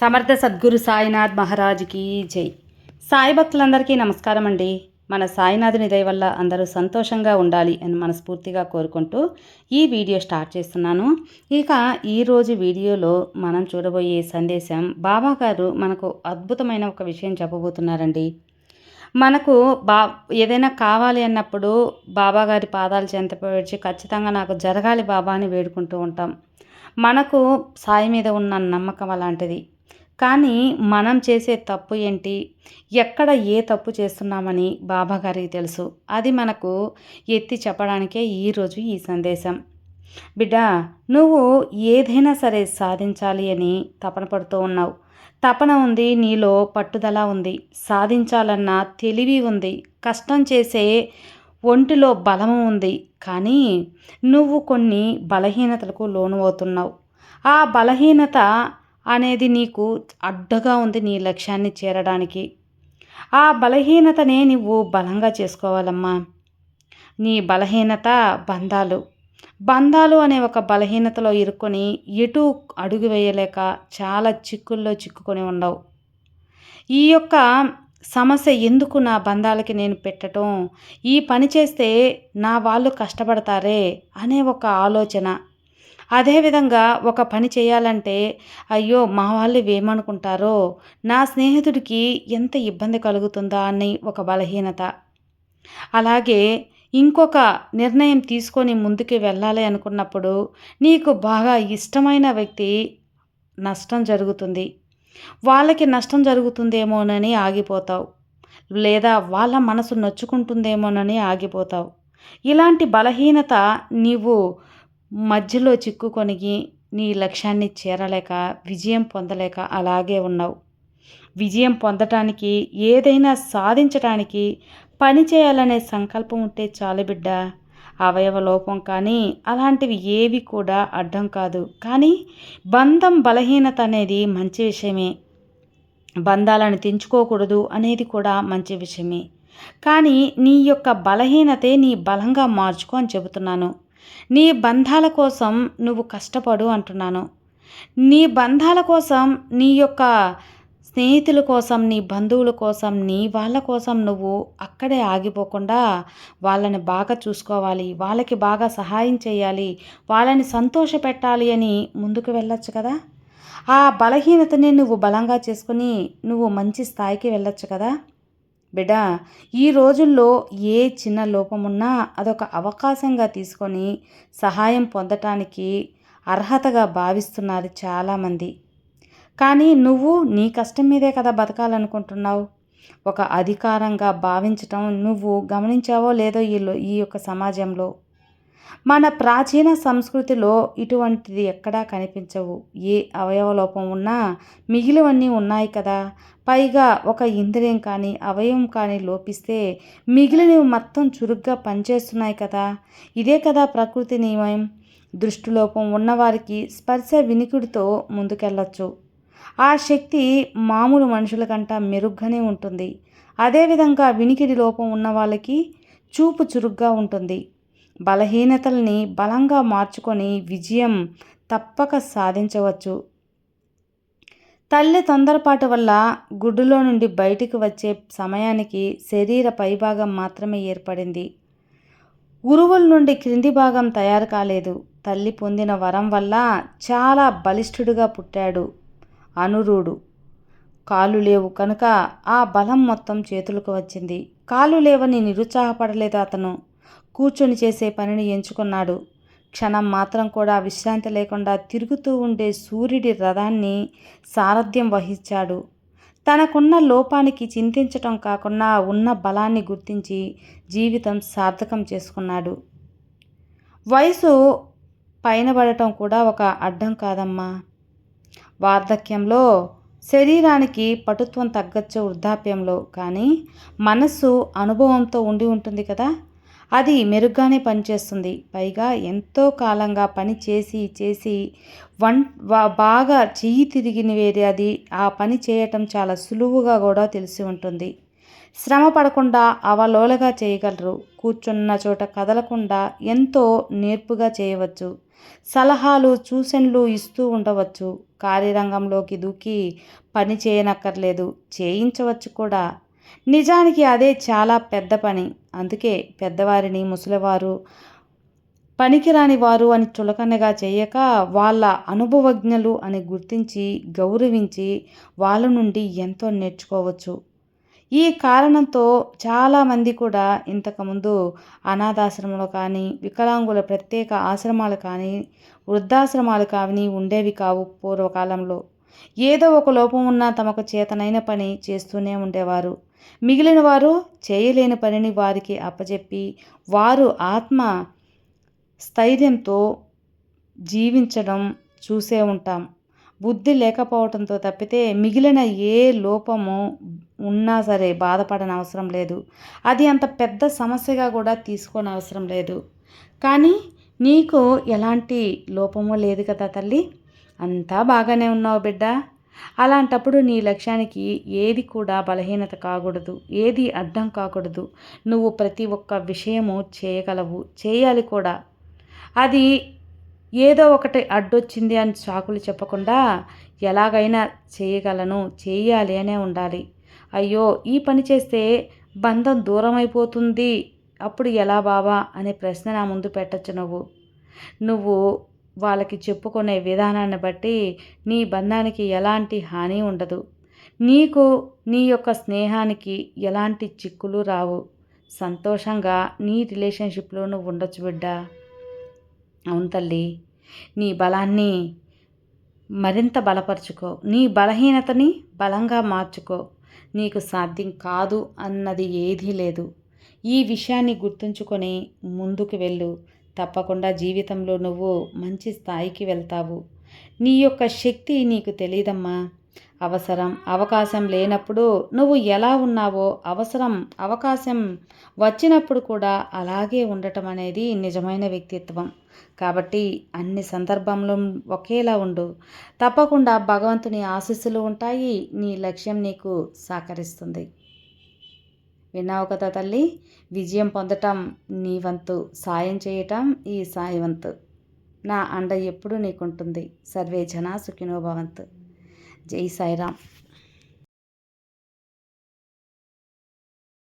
సమర్థ సద్గురు సాయినాథ్ మహారాజ్కి జై. సాయి భక్తులందరికీ నమస్కారం అండి. మన సాయినాథుని దయ వల్ల అందరూ సంతోషంగా ఉండాలి అని మనస్ఫూర్తిగా కోరుకుంటూ ఈ వీడియో స్టార్ట్ చేస్తున్నాను. ఇక ఈరోజు వీడియోలో మనం చూడబోయే సందేశం బాబా గారు మనకు అద్భుతమైన ఒక విషయం చెప్పబోతున్నారండి. మనకు బా ఏదైనా కావాలి అన్నప్పుడు బాబాగారి పాదాలు చెంత వచ్చి ఖచ్చితంగా నాకు జరగాలి బాబా అని వేడుకుంటూ ఉంటాం. మనకు సాయి మీద ఉన్న నమ్మకం అలాంటిది. కానీ మనం చేసే తప్పు ఏంటి? ఎక్కడ ఏ తప్పు చేస్తున్నామని బాబాగారికి తెలుసు. అది మనకు ఎత్తి చెప్పడానికే ఈరోజు ఈ సందేశం. బిడ్డ నువ్వు ఏదైనా సరే సాధించాలి అని తపన పడుతూ ఉన్నావు. తపన ఉంది నీలో పట్టుదల ఉంది. సాధించాలన్న తెలివి ఉంది. కష్టం చేసే ఒంటిలో బలము ఉంది. కానీ నువ్వు కొన్ని బలహీనతలకు లోను అవుతున్నావు ఆ బలహీనత అనేది నీకు అడ్డగా ఉంది నీ లక్ష్యాన్ని చేరడానికి. ఆ బలహీనతనే నువ్వు బలంగా చేసుకోవాలమ్మా. నీ బలహీనత బంధాలు. బంధాలు అనే ఒక బలహీనతలో ఇరుక్కొని ఎటు అడుగు వేయలేక చాలా చిక్కుల్లో చిక్కుకొని ఉండవు. ఈ యొక్క సమస్య ఎందుకు నా బంధాలకి నేను పెట్టడం ఈ పని చేస్తే నా వాళ్ళు కష్టపడతారే? అనే ఒక ఆలోచన. అదేవిధంగా ఒక పని చేయాలంటే అయ్యో మా వాళ్ళు ఏమనుకుంటారో నా స్నేహితుడికి ఎంత ఇబ్బంది కలుగుతుందా అని ఒక బలహీనత. అలాగే ఇంకొక నిర్ణయం తీసుకొని ముందుకు వెళ్ళాలి అనుకున్నప్పుడు నీకు బాగా ఇష్టమైన వ్యక్తి నష్టం జరుగుతుంది. వాళ్ళకి నష్టం జరుగుతుందేమోనని ఆగిపోతావు. లేదా వాళ్ళ మనసు నొచ్చుకుంటుందేమోనని ఆగిపోతావు. ఇలాంటి బలహీనత నీవు మధ్యలో చిక్కుకొని నీ లక్ష్యాన్ని చేరలేక విజయం పొందలేక అలాగే ఉన్నావు. విజయం పొందటానికి ఏదైనా సాధించటానికి పని చేయాలనే సంకల్పం ఉంటే చాలు బిడ్డ. అవయవ లోపం కానీ అలాంటివి ఏవి కూడా అడ్డం కాదు. కానీ బంధం బలహీనత అనేది మంచి విషయమే. బంధాలను తెంచుకోకూడదు అనేది కూడా మంచి విషయమే. కానీ నీ యొక్క బలహీనతే నీ బలంగా మార్చుకో అని చెబుతున్నాను. నీ బంధాల కోసం నువ్వు కష్టపడు అంటున్నాను. నీ బంధాల కోసం నీ యొక్క స్నేహితుల కోసం నీ బంధువుల కోసం నీ వాళ్ళ కోసం నువ్వు అక్కడే ఆగిపోకుండా వాళ్ళని బాగా చూసుకోవాలి వాళ్ళకి బాగా సహాయం చేయాలి వాళ్ళని సంతోషపెట్టాలి అని ముందుకు వెళ్ళొచ్చు కదా. ఆ బలహీనతని నువ్వు బలంగా చేసుకుని నువ్వు మంచి స్థాయికి వెళ్ళొచ్చు కదా. బిడ్డ ఈ రోజుల్లో ఏ చిన్న లోపమున్నా అదొక అవకాశంగా తీసుకొని సహాయం పొందటానికి అర్హతగా భావిస్తున్నారు చాలామంది. కానీ నువ్వు నీ కష్టం మీదే కదా బతకాలనుకుంటున్నావు? ఒక అధికారంగా భావించటం నువ్వు గమనించావో లేదో ఈ ఈ యొక్క సమాజంలో? మన ప్రాచీన సంస్కృతిలో ఇటువంటిది ఎక్కడా కనిపించవు. ఏ అవయవ లోపం ఉన్నా మిగిలివన్నీ ఉన్నాయి కదా. పైగా ఒక ఇంద్రియం కానీ అవయవం కానీ లోపిస్తే మిగిలినవి మొత్తం చురుగ్గా పనిచేస్తున్నాయి కదా. ఇదే కదా ప్రకృతి నియమం. దృష్టిలోపం ఉన్నవారికి స్పర్శ వినికిడితో ముందుకెళ్ళచ్చు. ఆ శక్తి మామూలు మనుషుల కంట మెరుగ్గానే ఉంటుంది. అదేవిధంగా వినికిడి లోపం ఉన్న వాళ్ళకి చూపు చురుగ్గా ఉంటుంది. బలహీనతల్ని బలంగా మార్చుకొని విజయం తప్పక సాధించవచ్చు. తల్లి తొందరపాటు వల్ల గుడ్డులో నుండి బయటికి వచ్చే సమయానికి శరీర పైభాగం మాత్రమే ఏర్పడింది. గురువుల నుండి క్రింది భాగం తయారు కాలేదు. తల్లి పొందిన వరం వల్ల చాలా బలిష్ఠుడుగా పుట్టాడు అనురుడు. కాలు లేవు కనుక ఆ బలం మొత్తం చేతులకు వచ్చింది. కాలు లేవని నిరుత్సాహపడలేదు అతను. కూర్చొని చేసే పనిని ఎంచుకున్నాడు. క్షణం మాత్రం కూడా విశ్రాంతి లేకుండా తిరుగుతూ ఉండే సూర్యుడి రథాన్ని సారథ్యం వహించాడు. తనకున్న లోపానికి చింతించటం కాకుండా ఉన్న బలాన్ని గుర్తించి జీవితం సార్థకం చేసుకున్నాడు. వయసు పైన పడటం కూడా ఒక అడ్డం కాదమ్మా. వార్ధక్యంలో శరీరానికి పటుత్వం తగ్గచ్చు వృద్ధాప్యంలో కానీ మనస్సు అనుభవంతో ఉండి ఉంటుంది కదా. అది మెరుగ్గానే పనిచేస్తుంది. పైగా ఎంతో కాలంగా పని చేసి చేసి వన్ బాగా చెయ్యి తిరిగిన వేరే అది. ఆ పని చేయటం చాలా సులువుగా కూడా తెలిసి ఉంటుంది. శ్రమ పడకుండా అవలోలగా చేయగలరు. కూర్చున్న చోట కదలకుండా ఎంతో నేర్పుగా చేయవచ్చు. సలహాలు సూచనలు ఇస్తూ ఉండవచ్చు. కార్యరంగంలోకి దూకి పని చేయనక్కర్లేదు. చేయించవచ్చు కూడా. నిజానికి అదే చాలా పెద్ద పని. అందుకే పెద్దవారిని ముసలివారు పనికిరాని వారు అని చులకనగా చేయక వాళ్ళ అనుభవజ్ఞులు అని గుర్తించి గౌరవించి వాళ్ళ నుండి ఎంతో నేర్చుకోవచ్చు. ఈ కారణంతో చాలామంది కూడా ఇంతకుముందు అనాథాశ్రమాలు కానీ వికలాంగుల ప్రత్యేక ఆశ్రమాలు కానీ వృద్ధాశ్రమాలు కానీ ఉండేవి కావు పూర్వకాలంలో. ఏదో ఒక లోపం ఉన్నా తమకు చేతనైన పని చేస్తూనే ఉండేవారు. మిగిలిన వారు చేయలేని పనిని వారికి అప్పచెప్పి వారు ఆత్మ స్థైర్యంతో జీవించడం చూసే ఉంటాం. బుద్ధి లేకపోవడంతో తప్పితే మిగిలిన ఏ లోపము ఉన్నా సరే బాధపడని అవసరం లేదు. అది అంత పెద్ద సమస్యగా కూడా తీసుకోని అవసరం లేదు. కానీ నీకు ఎలాంటి లోపము లేదు కదా తల్లి. అంతా బాగానే ఉన్నావు బిడ్డ. అలాంటప్పుడు నీ లక్ష్యానికి ఏది కూడా బలహీనత కాకూడదు ఏది అడ్డం కాకూడదు. నువ్వు ప్రతి ఒక్క విషయము చేయగలవు చేయాలి కూడా. అది ఏదో ఒకటి అడ్డొచ్చింది అని చాకులు చెప్పకుండా ఎలాగైనా చేయగలను చేయాలి అనే ఉండాలి. అయ్యో ఈ పని చేస్తే బంధం దూరం అయిపోతుంది అప్పుడు ఎలా బావా? అనే ప్రశ్న నా ముందు పెట్టచ్చు నువ్వు. నువ్వు వాళ్ళకి చెప్పుకునే విధానాన్ని బట్టి నీ బంధానికి ఎలాంటి హాని ఉండదు. నీకు నీ యొక్క స్నేహానికి ఎలాంటి చిక్కులు రావు. సంతోషంగా నీ రిలేషన్షిప్లో నువ్వు ఉండొచ్చు బిడ్డ. అవును తల్లి నీ బలాన్ని మరింత బలపరుచుకో. నీ బలహీనతని బలంగా మార్చుకో. నీకు సాధ్యం కాదు అన్నది ఏదీ లేదు. ఈ విషయాన్ని గుర్తుంచుకొని ముందుకు వెళ్ళు. తప్పకుండా జీవితంలో నువ్వు మంచి స్థాయికి వెళ్తావు. నీ యొక్క శక్తి నీకు తెలియదమ్మా అవసరం అవకాశం లేనప్పుడు నువ్వు ఎలా ఉన్నావో అవసరం అవకాశం వచ్చినప్పుడు కూడా అలాగే ఉండటం అనేది నిజమైన వ్యక్తిత్వం. కాబట్టి అన్ని సందర్భంలో ఒకేలా ఉండు. తప్పకుండా భగవంతుని ఆశీస్సులు ఉంటాయి నీ లక్ష్యం నీకు సహకరిస్తుంది. విన్నావు కదా తల్లి? విజయం పొందటం నీ వంతు సాయం చేయటం ఈ సాయి వంతు. నా అండ ఎప్పుడు నీకుంటుంది. సర్వే జనా సుఖినోభవంతు జై సాయిరామ్.